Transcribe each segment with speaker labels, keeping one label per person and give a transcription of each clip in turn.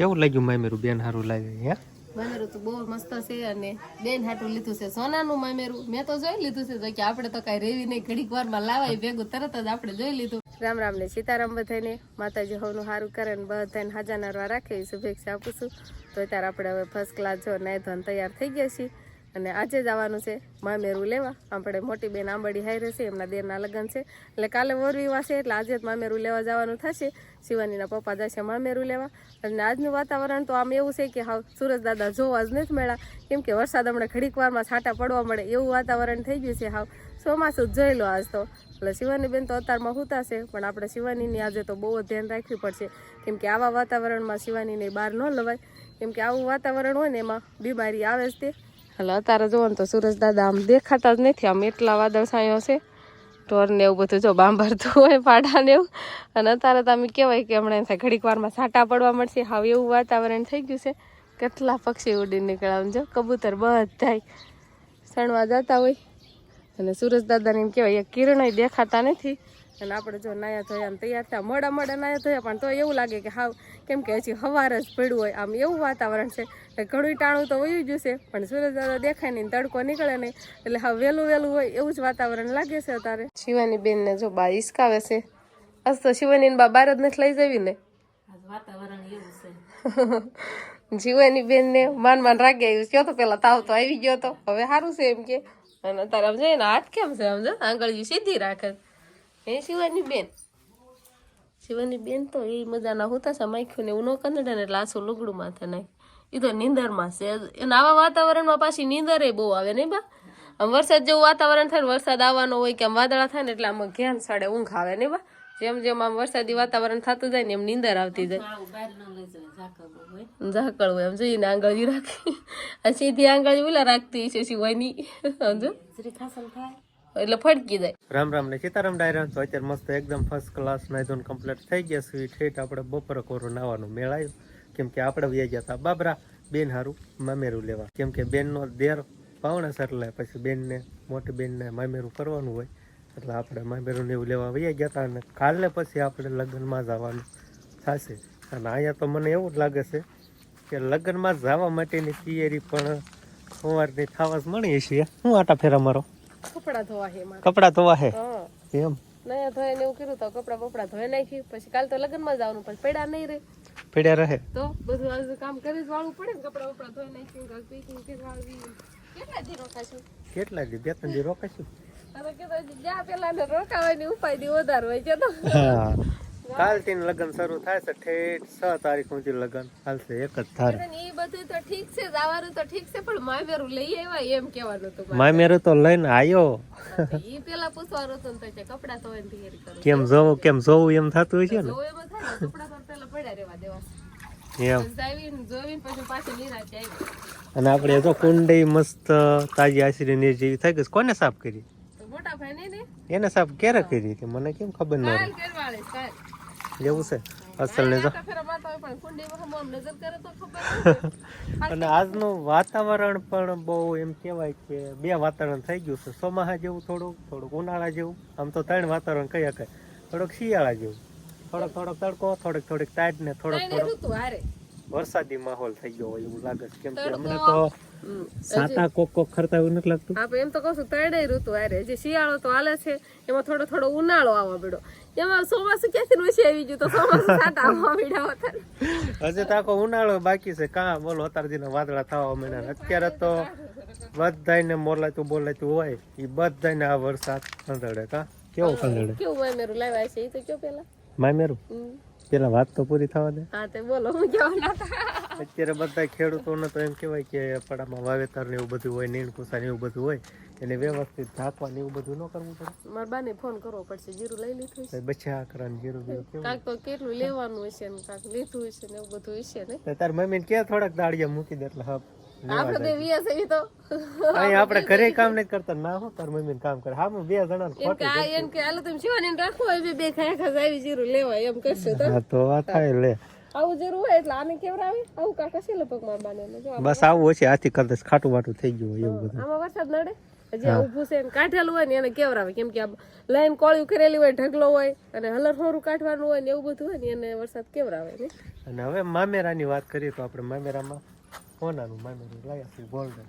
Speaker 1: કેવું લાગ્યું મામેરું બેન હારું લાગે, હે?
Speaker 2: મામેરું તો બહુ મસ્ત છે અને બેન હાટું લીધું છે. સોનાનું મામેરું, મેં તો જોઈ લીધું છે, જો કે આપણે તો કાંઈ રેવી નહીં, ઘડીક વારમાં લાવાય, ભેગું તરત જ આપણે જોઈ લીધું. રામ રામ ને સીતારામ બધાને માતાજી હોવનું સારું કરે ને બધાને હાજર નરવા રાખે શુભેચ્છા આપું છું. તો અત્યારે આપણે હવે ફર્સ્ટ ક્લાસ જો નાય ધોન તૈયાર થઈ ગયા છીએ. અને આજે જ આવવાનું છે મામેરું લેવા. આપણે મોટી બેન આંબડી હાઈ રહેશે એમના દેરના લગ્ન છે. એટલે કાલે વરવીવા છે, એટલે આજે જ મામેરું લેવા જવાનું થશે. શિવાનીના પપ્પા જશે મામેરું લેવા. અને આજનું વાતાવરણ તો આમ એવું છે કે હા સુરજ દાદા જોવા જ નથી મળ્યા. કેમ કે વરસાદ હમણાં ઘડીક વારમાં છાંટા પડવા મળે એવું વાતાવરણ થઈ ગયું છે હાવ. ચોમાસું જોઈ લો આજ તો. એટલે શિવાની બેન તો અત્યારમાં હુતા છે, પણ આપણે શિવાનીની આજે તો બહુ જ ધ્યાન રાખવી પડશે. કેમ કે આવા વાતાવરણમાં શિવાનીને બહાર ન લવાય. કેમ કે આવું વાતાવરણ હોય ને એમાં બીમારી આવે જ તે. એટલે અત્યારે જુઓ ને તો સુરજ દાદા આમ દેખાતા જ નથી, આમ એટલા વાદળ છાંયો છે. ઢોર ને એવું બધું જો બાંભરતું હોય પાડા ને એવું. અને અત્યારે તો અમે કહેવાય કે હમણાં થાય ઘડીક વારમાં છાંટા પડવા મળશે. હાવ એવું વાતાવરણ થઈ ગયું છે. કેટલા પક્ષી ઉડી નીકળ્યા જો, કબૂતર બધાય સણવા જતા હોય. અને સુરજ દાદાને એમ કહેવાય, એક કિરણય દેખાતા નથી. અને આપણે જો નાયા ધોયા તૈયાર થયા મોડા મોડા નાયા ધોયા પણ તો એવું લાગે કે હાવ કેમ કે હજી હવાર જ પડ્યું હોય. આમ એવું વાતાવરણ છે એટલે ઘણું ટાણું તો વયું જશે પણ સૂરજ દેખાય નહીં તડકો નીકળે નહીં. એટલે હા વહેલું વહેલું હોય એવું જ વાતાવરણ લાગે છે અત્યારે. શિવાની બેનને જો બા હિસકાવે છે. આજ તો શિવાની બા બાર જ નથી લઈ જવી ને. જીવાની બેનને માન માન રાખી આવ્યું કયો તો પેલા તાવ તો આવી ગયો તો. હવે સારું છે એમ કે. અને અત્યારે જોઈએ ને હાથ કેમ છે સમજો જો? સીધી રાખે. એ શિવાની બેન. શિવાની બેન તો એ મજાના હોતા છે માખ્યું ને એવું ન કંદડે ને એટલે આસું લુગડું માથે નાખ એ તો નીંદરમાં છે. અને આવા વાતાવરણમાં પાછી નીંદર બહુ આવે નહીં બા. આમ વરસાદ જેવું વાતાવરણ થાય ને વરસાદ આવવાનો હોય કે આમ વાદળા થાય ને એટલે આમાં ઘેન સાડે ઊંઘ આવે નહીં બા. જેમ જેમ આમ વરસાદી વાતાવરણ થતું જાય ને એમ નીંદર આવતી જાય. ઝાકળ હોય. એમ જોઈને આંગળી રાખી. આ સીધી આંગળી ઓલા રાખતી છે સિવાયની સમજો એટલે ફટકી જાય
Speaker 1: રામ રામ ને સીતારામ ડાયરાન તો અત્યારે મસ્ત એકદમ ફર્સ્ટ ક્લાસ નાઈધોન કમ્પ્લીટ થઈ ગયા. છે ઠેઠ આપણે બપોરે કોરો નાવાનું મેળાયું કેમ કે આપણે વ્યાઈ ગયા હતા બાબરા, બેન હારું, મામેરું લેવા. કેમ કે બેનનો દેર પાવણા સર લે, પછી બેનને મોટી બેનને મામેરું કરવાનું હોય. એટલે આપણે મામેરું ને એવું લેવા વયા ગયા હતા અને કાલે પછી આપણે લગ્નમાં જવાનું થશે. અને અહીંયા તો મને એવું જ લાગે છે કે લગ્નમાં જવા માટેની તૈયારી પણ સવારની થાવા જ મળી છે હું આટા ફેરા મારો?
Speaker 2: કપડા ધોવા હે મારે.
Speaker 1: કપડા ધોવા હે? એમ?
Speaker 2: નયા ધોઈ ને એવું કર્યું તો કપડા બપડા ધોઈ નાખી પછી કાલ તો લગ્નમાં જવાનું પણ પડ્યા નહીં રે.
Speaker 1: પીડ્યા રહે.
Speaker 2: તો બધું આજ કામ કરી જ વાળવું પડે ને કપડા બપડા ધોઈ નાખી કાલ પીકિંગ કે વાળવી કેટલા દી રોકાશું?
Speaker 1: કેટલા દી? બે ત્રણ દી રોકાશું?
Speaker 2: અને કે તો જ્યાં પેલા ને રોકાવાની ઉપાય દી વધારે હોય છે તો.
Speaker 1: હા. કાલથી લગ્ન શરૂ થાય છે ઠેઠ છ તારીખ સુધી લગ્ન. હાલશે એક જ થાય
Speaker 2: એ બધું તો ઠીક છે જવાનું તો ઠીક છે પણ મામેરું લઈ આવ્યા એમ કહેવાનું હતું
Speaker 1: માય તો લઈને આવ્યો
Speaker 2: એ પેલા પૂછવાનું હતું તો કે કપડા તૈયારી કરો.
Speaker 1: કેમ જોવું કેમ જોવું એમ થતું હોય છે ને?
Speaker 2: જોવું એમ થાય કપડા તો પેલા પડ્યા રહેવા દેવા.
Speaker 1: એમ. અને આપણે તો કુંડી મસ્ત તાજી આશરી નીર જેવી થઈ ગઈ કોને સાફ કરી?
Speaker 2: મોટા ભાઈ ને? ને
Speaker 1: એને સાફ ક્યારે કરી મને કેમ ખબર ન એવું છે? અસલ ને જો. અને આજનું વાતાવરણ પણ બહુ એમ કહેવાય કે બે વાતાવરણ થઈ ગયું છે. ચોમાસા જેવું થોડુંક થોડુંક ઉનાળા જેવું. આમ તો ત્રણ વાતાવરણ કહી શકાય થોડોક શિયાળા જેવું. થોડોક થોડોક તડકો થોડોક થોડીક તાજ ને થોડોક. થોડોક વરસાદી માહોલ થઈ ગયો હોય એવું લાગે છે. કેમ કે અમને તો સાતા કોક કોક ખરતા એવું નથી લાગતું.
Speaker 2: આપણે એમ તો કહું છું તરડે ઋતુ આરે જે શિયાળો તો હાલે છે એમાં થોડો થોડો ઉનાળો આવવા પડ્યો એમાં ચોમાસું ક્યાંથી ઓછી આવી ગયું તો ચોમાસું સાતા આવવા પડ્યા હતા.
Speaker 1: હજી તો આખો ઉનાળો બાકી છે. કાં બોલો અત્યારથી વાદળા થવા માંડ્યા અત્યારે તો બધાને મોરલાતું બોલાતું હોય એ બધાને આ વરસાદ કંદડે કા? કેવો કંદડે
Speaker 2: કેવું હોય મેરું લાવ્યા છે એ તો કયો પેલા?
Speaker 1: મામેરું. પેલા વાત તો પૂરી થવા દે.
Speaker 2: હા તે બોલો હું કેવા હતા
Speaker 1: અત્યારે બધા ખેડૂતોને તો એમ કહેવાય કે પડામાં વાવેતર ને એવું બધું હોય નીણ કુસા ને એવું બધું હોય એને વ્યવસ્થિત ઢાંકવા ને એવું બધું ન કરવું પડે.
Speaker 2: મારા બાને ફોન કરવો પડશે જીરું લઈ લીધું છે.
Speaker 1: બચ્ચા કરવાનું જીરું બીરું
Speaker 2: કાંક તો કેટલું લેવાનું હશે ને કાંક લીધું હશે ને એવું બધું હશે ને.
Speaker 1: તાર મમ્મીને કે થોડાક દાળિયા મૂકી દે એટલે હપ.
Speaker 2: આપણે બે વિયા છે ઈ તો.
Speaker 1: અહીં આપણે ઘરે કામ નથી કરતા ના હો તાર મમ્મીને કામ કરે. હા બે જણા
Speaker 2: એમ એમ કે હાલો તમે શિવાની રાખવું હોય બે બે ખાયા આવી જીરું લેવાય. એમ કરશે તો.
Speaker 1: તો આ થાય લે.
Speaker 2: આવું જીરું હોય એટલે આને કેવડાવે? આવું કાકા છે લપક માર બાને? ને જો
Speaker 1: બસ આવું ઓછી હાથી કરતા ખાટું વાટું થઈ ગયું એવું બધું.
Speaker 2: આમાં વરસાદ નડે? જે ઊભું છે કાઢેલું હોય ને એને કેવરાવે કેમ કે લાઈન કોળિયું કરેલી હોય ઢગલો હોય અને હલર હોરું કાઢવાનું હોય ને એવું બધું હોય ને એને વરસાદ કેવરાવે
Speaker 1: અને હવે મામેરાની વાત કરીએ તો આપણે મામેરામાં સોનાનું મામેરું લાવ્યા છે ગોલ્ડન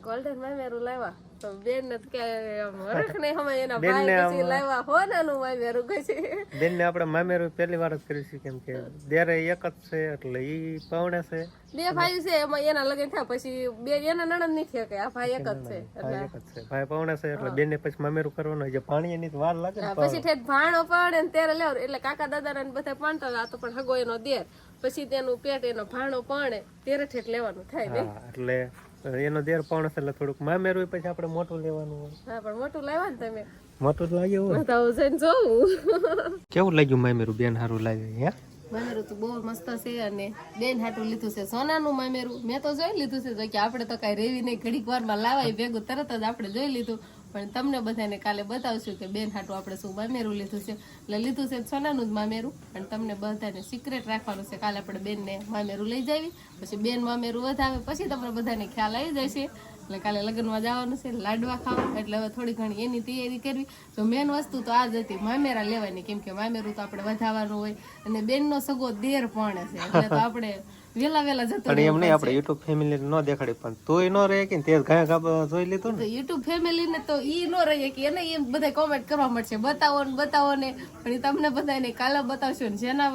Speaker 2: ગોલ્ડન મામેરું લાવ્યા તો બેન ને કે હરખ ને હમે એના ભાઈ પછી લાવ્યા હોનાનું મામેરું કહે છે
Speaker 1: બેનને આપણે મામેરું પહેલી વાર જ કરી કેમ કે દેરે એક જ છે એટલે ઈ પાવણે છે.
Speaker 2: બે ભાઈ છે એમાં એના લગ્ન થયા પછી બે એના નણંદ નહીં થયા કે આ ભાઈ એક જ છે
Speaker 1: ભાઈ એક જ છે. ભાઈ પાવણે છે એટલે બેનને પછી મામેરું કરવાનું જે પાણી એની વાર લાગે
Speaker 2: પછી ઠેઠ ભાણો પડે ને ત્યારે લેવું એટલે કાકા દાદા ને બધા પાણતા આ તો પણ હગો એનો દેર. પછી તેનું પેટ એનો ભાણો પડે ત્યારે ઠેઠ લેવાનું થાય
Speaker 1: એટલે એનો દેર પાવણે છે એટલે થોડુંક મામેરું પછી આપણે મોટું લેવાનું હોય.
Speaker 2: હા પણ મોટું લેવાનું તમે.
Speaker 1: મોટું જ લાગ્યું હોય.
Speaker 2: તો જઈને જોઉં.
Speaker 1: કેવું લાગ્યું મામેરું બેન હારું લાગ્યું હે?
Speaker 2: મામેરું તો બહુ મસ્ત છે અને બેન હાટું લીધું છે સોનાનું મામેરું. મેં તો જોઈ લીધું છે જો કે આપણે તો કાંઈ રેવી નહીં ઘડીક વારમાં લાવાય ભેગું તરત જ આપણે જોઈ લીધું. પણ તમને બધાને કાલે બતાવશું કે બેન હાટું આપણે શું મામેરું લીધું છે. એટલે લીધું છે સોનાનું જ મામેરું, પણ તમને બધાને સિક્રેટ રાખવાનું છે. કાલે આપણે બેનને મામેરું લઈ જાવી, પછી બેન મામેરું વધાવે, પછી તમને બધાને ખ્યાલ આવી જશે. એટલે કાલે લગ્નમાં જવાનું છે, લાડવા ખાવા. એટલે હવે થોડી ઘણી એની તૈયારી કરવી. તો મેન વસ્તુ તો આ જ હતી, મામેરા લેવાની. કેમ કે મામેરું તો આપણે વધાવવાનું હોય. અને બેનનો સગો દેર પણ છે. એટલે તો આપણે વેલા વેલા જતો
Speaker 1: પણ એમ નહીં આપણે યુટ્યુબ ફેમિલી ન દેખાડી પણ તોય ન રહે કે તે ઘાય ઘા જોઈ લીધું ને.
Speaker 2: યુટ્યુબ ફેમિલી ને તો ઈ ન રહે કે એને એમ બધા કોમેન્ટ કરવા મળશે. બતાવો ને બતાવો ને. પણ તમને બધાને કાલે બતાવશો ને. જેના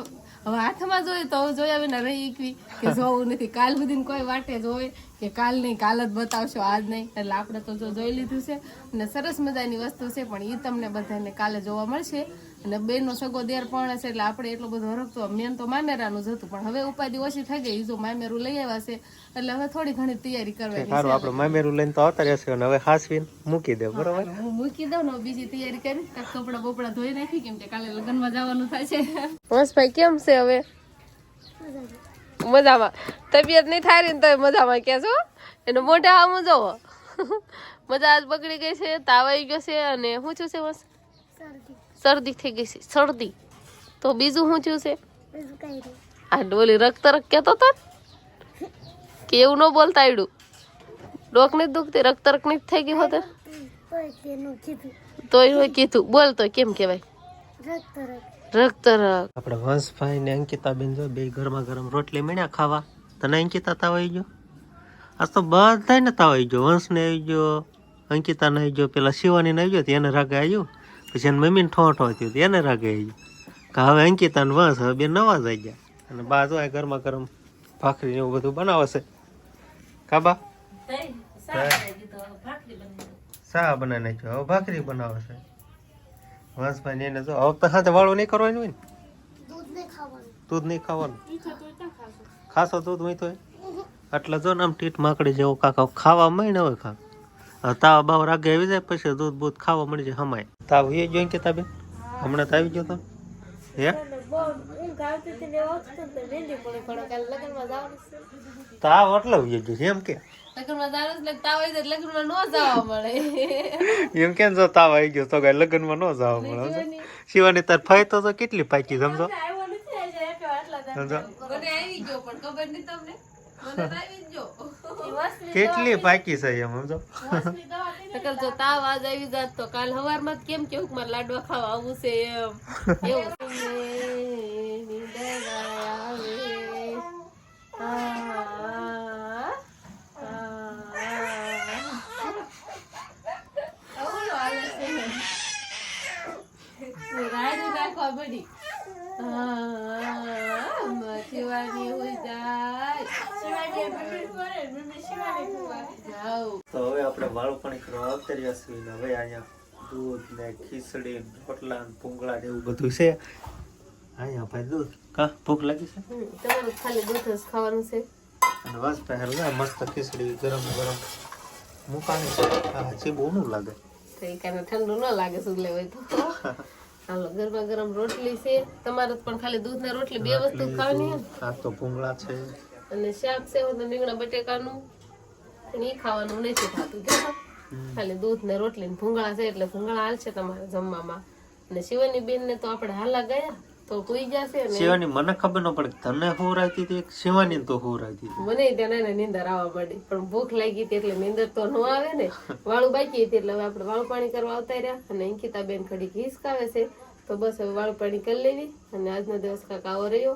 Speaker 2: હવે હાથમાં જોઈએ તો જોયા વિના રહી એકવી કે જોવું નથી. કાલ સુધી કોઈ વાટે જ હોય કે કાલ નહીં કાલ જ બતાવશો આજ નહીં. એટલે આપણે તો જો જોઈ લીધું છે. અને સરસ મજાની વસ્તુ છે પણ એ તમને બધાને કાલે જોવા મળશે. અને બેનનો સગો દેર પણ છે એટલે આપણે એટલો બધો હરખતો મેન તો મામેરાનું જ હતું. પણ હવે ઉપાધિ ઓછી થઈ ગઈ જો મામેરું લઈ આવ્યા છે એટલે હવે થોડી ઘણી તૈયારી કરવાની
Speaker 1: સારું આપણે મામેરું લઈને તો આવતા રહેશે અને હવે હાસવીન મૂકી દે બરોબર?
Speaker 2: હું મૂકી દઉં ને બીજી તૈયારી કરી કપડા બપડા ધોઈ નાખી કેમ કે કાલે લગ્નમાં જવાનું થાય છે. હંસભાઈ કેમ છે હવે? મજામાં. તબિયત નહીં થાય ને તો મજામાં કે છો? એનો મોઢા આમ જોવો. મજા આજ બગડી ગઈ છે તાવ આવી ગયો છે અને શું છે બસ શરદી. થઈ ગઈ છે. શરદી. તો બીજું શું થયું છે? આ ડોલી રક્ત રક્ત કેતો તો? ને? કે એવું ન બોલતા આવડ્યું? ડોક ને દુખતી? રક્ત રકની થઈ ગયું હોત તોય હોય કીધું. બોલ તો કેમ કહેવાય? રક્ત રક
Speaker 1: આપણે વંશભાઈ ને અંકિતાબેન જો બે ગરમા ગરમ રોટલી મળ્યા ખાવા. તને અંકિતા તાવ આવી ગયો? આજ તો બધા ને તાવ આવી ગયો. વંશ ને આવી ગયો અંકિતા ને આવી ગયો પેલા શિવાની ને આવી ગયો તો એને રાગે આવ્યું. પછી એને મમ્મીને ઠો ઠો થયું એને રાગે કે હવે અંકિતા ને વંશ હવે બે નવા જ આવી ગયા. અને બા જો ગરમા ગરમ ભાખરી ને એવું બધું બનાવે છે કાબા સા બનાવી નાખ્યો હવે ભાખરી બનાવે છે વંશભાઈ એને જો હવે તો હાથે વાળું નહીં કરવાનું હોય ને? દૂધ નહીં ખાવાનું. ખાસો દૂધ હોય? તો એટલે જો ને આમ ટીટ માકડી જેવો કાકા ખાવા માંડ હોય ખા હવે તાવ બાવ રાગે આવી જાય પછી દૂધ બૂધ ખાવા મળી જાય હમાય. તાવ એ જોઈ કે તાબે? હમણાં તો આવી ગયો તો. હે? તાવ એટલે હોય ગયો એમ કે.
Speaker 2: તાવ
Speaker 1: એમ કેમ જો તાવ આવી ગયો તો કઈ લગ્નમાં ન જવા મળે? શિવાની. તાર ફાય તો કેટલી પાકી સમજો? સમજો?
Speaker 2: આવી ગયો પણ ખબર નહીં તમને? મને તો આવી જ ગયો
Speaker 1: કેટલી પાકી છે એમ સમજો
Speaker 2: નકર જો તાવ આજ આવી જાત તો કાલ સવારમાં જ કેમ કેવું કે મારે લાડવા ખાવા આવું છે એમ એવું રાખવા પડી. નાખવા. આ, મચીવાની હોય.
Speaker 1: તો હવે આપણે વાળું પાણી કરવા અવતર્યા છીએ હવે અહીંયા દૂધ ને ખીચડી રોટલા ને પૂંગળા ને એવું બધું છે. અહીંયા ભાઈ દૂધ. કા? ભૂખ લાગી છે?
Speaker 2: તમારું ખાલી દૂધ જ ખાવાનું છે.
Speaker 1: અને બસ પહેર મસ્ત ખીચડી ગરમ ગરમ મુકાણી છે. હા છે બહુ નું લાગે.
Speaker 2: તો એ ઠંડુ ન લાગે સુગલે હોય તો. હાલો ગરમા ગરમ રોટલી છે. તમારે પણ ખાલી દૂધ ને રોટલી બે વસ્તુ ખાવાની હા
Speaker 1: આ તો ભૂંગળા છે.
Speaker 2: અને શાક છે તો રીંગણા બટેકાનું પણ એ ખાવાનું નથી થતું. ખાલી દૂધ ને રોટલી ને ભૂંગળા છે એટલે ભૂંગળા હાલશે તમારે જમવામાં. અને શિવાની બેન ને તો આપણે હાલા ગયા તો હુઈ જશે ને
Speaker 1: શિવાની મને ખબર ન પડે તને હોરાતી હતી શિવાની તો હોરાતી હતી?
Speaker 2: મને ત્યાં એને નીંદર આવવા માંડી પણ ભૂખ લાગી હતી એટલે નીંદર તો ન આવે ને. વાળું બાકી હતી એટલે હવે આપણે વાળું પાણી કરવા આવતા રહ્યા. અને અંકિતા બેન ઘડી હિસકાવે છે તો બસ હવે વાળું પાણી કરી લેવી. અને આજનો દિવસ કાંક આવો રહ્યો.